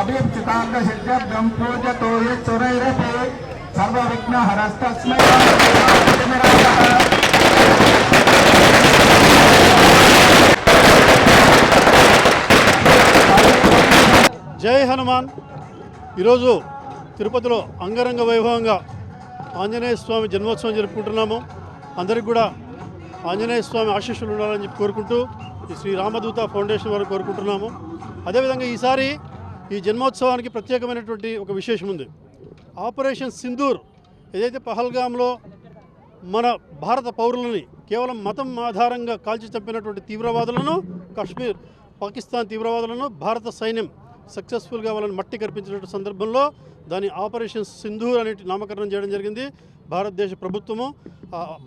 అభిప్సితాంగసిద్ధం పూజతో యచ్చురైరపి సర్వవిఘ్నహరస్తస్మై జై హనుమాన్. ఈరోజు తిరుపతిలో అంగరంగ వైభవంగా ఆంజనేయ స్వామి జన్మోత్సవం జరుపుకుంటున్నాము. అందరికి కూడా ఆంజనేయ స్వామి ఆశీస్సులు ఉండాలని చెప్పి కోరుకుంటూ శ్రీ రామదూత ఫౌండేషన్ వారు కోరుకుంటున్నాము. అదేవిధంగా ఈసారి ఈ జన్మోత్సవానికి ప్రత్యేకమైనటువంటి ఒక విశేషం ఉంది. ఆపరేషన్ సింధూర్ ఏదైతే పహల్గామ్లో మన భారత పౌరులని కేవలం మతం ఆధారంగా కాల్చి చంపినటువంటి తీవ్రవాదులను కాశ్మీర్ పాకిస్తాన్ తీవ్రవాదులను భారత సైన్యం సక్సెస్ఫుల్గా వాళ్ళని మట్టి కనిపించిన సందర్భంలో దాని ఆపరేషన్ సింధూర్ అనేటి నామకరణం చేయడం జరిగింది. భారతదేశ ప్రభుత్వము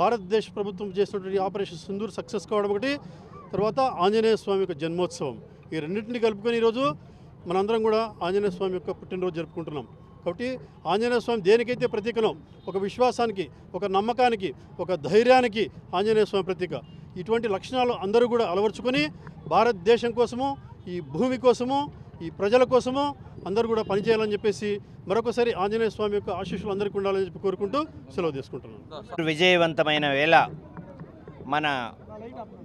భారతదేశ ప్రభుత్వం చేసినటువంటి ఆపరేషన్ సింధూర్ సక్సెస్ కావడం ఒకటి. తర్వాత ఆంజనేయ స్వామి యొక్క జన్మోత్సవం. ఈ రెండింటిని కలుపుకొని ఈరోజు మనందరం కూడా ఆంజనేయ స్వామి యొక్క పుట్టినరోజు జరుపుకుంటున్నాం. కాబట్టి ఆంజనేయ స్వామి దేనికైతే ప్రతీకనో ఒక విశ్వాసానికి ఒక నమ్మకానికి ఒక ధైర్యానికి ఆంజనేయ స్వామి ప్రతీక. ఇటువంటి లక్షణాలు అందరూ కూడా అలవర్చుకొని భారతదేశం కోసము ఈ భూమి కోసము ఈ ప్రజల కోసము అందరూ కూడా పనిచేయాలని చెప్పేసి మరొకసారి ఆంజనేయ స్వామి యొక్క ఆశీస్సులు అందరికీ ఉండాలని చెప్పి కోరుకుంటూ సెలవు తీసుకుంటున్నాను. విజయవంతమైన వేళ మన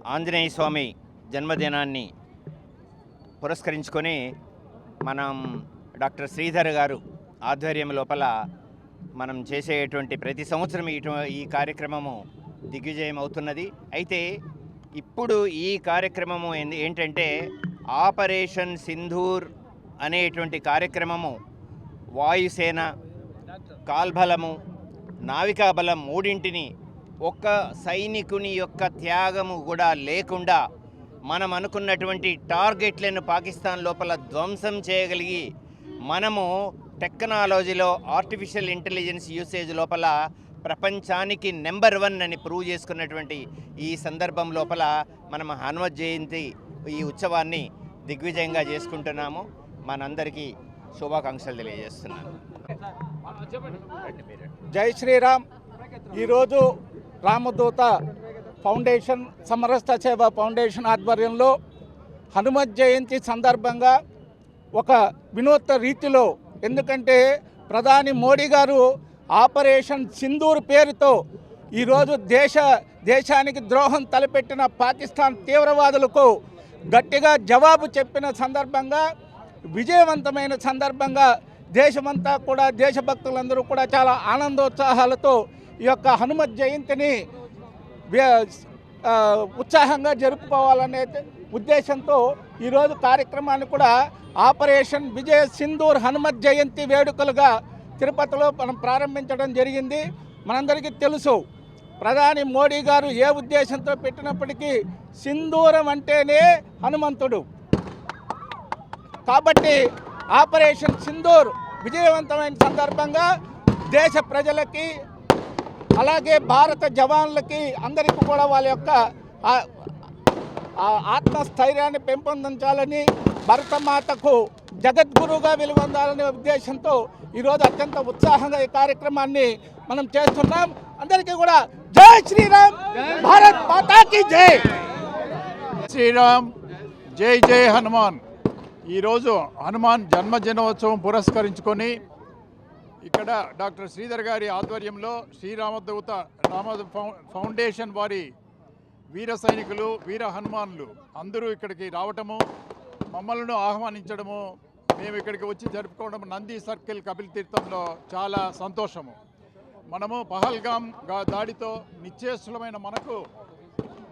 ఆంజనేయ స్వామి జన్మదినాన్ని పురస్కరించుకొని మనం డాక్టర్ శ్రీధర్ గారు ఆధ్వర్యం లోపల మనం చేసేటువంటి ప్రతి సంవత్సరం ఇటు ఈ కార్యక్రమము దిగ్విజయం అవుతున్నది అయితే ఇప్పుడు ఈ కార్యక్రమము ఏంది- ఏంటంటే ఆపరేషన్ సింధూర్ అనేటువంటి కార్యక్రమము వాయుసేన కాల్బలము నావికాబలం మూడింటిని ఒక్క సైనికుని యొక్క త్యాగము కూడా లేకుండా మనం అనుకున్నటువంటి టార్గెట్లను పాకిస్తాన్ లోపల ధ్వంసం చేయగలిగి మనము టెక్నాలజీలో ఆర్టిఫిషియల్ ఇంటెలిజెన్స్ యూసేజ్ లోపల ప్రపంచానికి నెంబర్ వన్ అని ప్రూవ్ చేసుకున్నటువంటి ఈ సందర్భం లోపల మనం హనుమత్ జయంతి ఈ ఉత్సవాన్ని దిగ్విజయంగా చేసుకుంటున్నాము. మనందరికీ శుభాకాంక్షలు తెలియజేస్తున్నాను. జై శ్రీరామ్. ఈరోజు రామదూత ఫౌండేషన్ సమరస్త సేవ ఫౌండేషన్ ఆధ్వర్యంలో హనుమత్ జయంతి సందర్భంగా ఒక వినూత్న రీతిలో ఎందుకంటే ప్రధాని మోడీ గారు ఆపరేషన్ సింధూర్ పేరుతో ఈరోజు దేశ దేశానికి ద్రోహం తలపెట్టిన పాకిస్తాన్ తీవ్రవాదులకు గట్టిగా జవాబు చెప్పిన సందర్భంగా విజయవంతమైన సందర్భంగా దేశమంతా కూడా దేశభక్తులందరూ కూడా చాలా ఆనందోత్సాహాలతో ఈ యొక్క హనుమత్ జయంతిని ఉత్సాహంగా జరుపుకోవాలనే ఉద్దేశంతో ఈరోజు కార్యక్రమాన్ని కూడా ఆపరేషన్ విజయ సింధూర్ హనుమత్ జయంతి వేడుకలుగా తిరుపతిలో మనం ప్రారంభించడం జరిగింది. మనందరికీ తెలుసు ప్రధాని మోడీ గారు ఏ ఉద్దేశంతో పెట్టినప్పటికీ సింధూరం అంటేనే హనుమంతుడు. కాబట్టి ఆపరేషన్ సింధూర్ విజయవంతమైన సందర్భంగా దేశ ప్రజలకి అలాగే భారత జవాన్లకి అందరికీ కూడా వాళ్ళ యొక్క ఆత్మస్థైర్యాన్ని పెంపొందించాలని భరతమాతకు జగద్గురుగా వెలుగొందాలనే ఉద్దేశంతో ఈరోజు అత్యంత ఉత్సాహంగా ఈ కార్యక్రమాన్ని మనం చేస్తున్నాం. అందరికీ కూడా జై శ్రీరామ్! భారత్ మాతాకి జై శ్రీరామ్! జై జై హనుమాన్! ఈరోజు హనుమాన్ జన్మదినోత్సవం పురస్కరించుకొని ఇక్కడ డాక్టర్ శ్రీధర్ గారి ఆధ్వర్యంలో శ్రీరామదూత రామ ఫౌండేషన్ వారి వీర సైనికులు వీర హనుమానులు అందరూ ఇక్కడికి రావటము మమ్మల్ని ఆహ్వానించడము మేము ఇక్కడికి వచ్చి జరుపుకోవడం నంది సర్కిల్ కపిల్ తీర్థంలో చాలా సంతోషము. మనము పహల్గామ్ గా- దాడితో నిశ్చేష్లమైన మనకు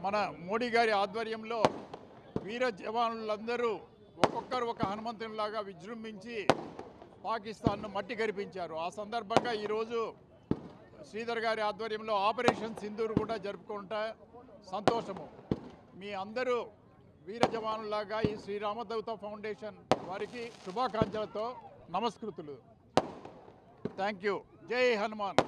మన మోడీ గారి ఆధ్వర్యంలో వీర జవానులందరూ ఒక్కొక్కరు ఒక హనుమంతునిలాగా విజృంభించి పాకిస్తాన్ను మట్టి కరిపించారు ఆ సందర్భంగా ఈరోజు శ్రీధర్ గారి ఆధ్వర్యంలో ఆపరేషన్ సింధూర్ కూడా జరుపుకుంటా సంతోషము. మీ అందరూ వీర జవానులాగా ఈ శ్రీరామదౌత ఫౌండేషన్ వారికి శుభాకాంక్షలతో నమస్కృతులు. Thank you. జై హనుమాన్.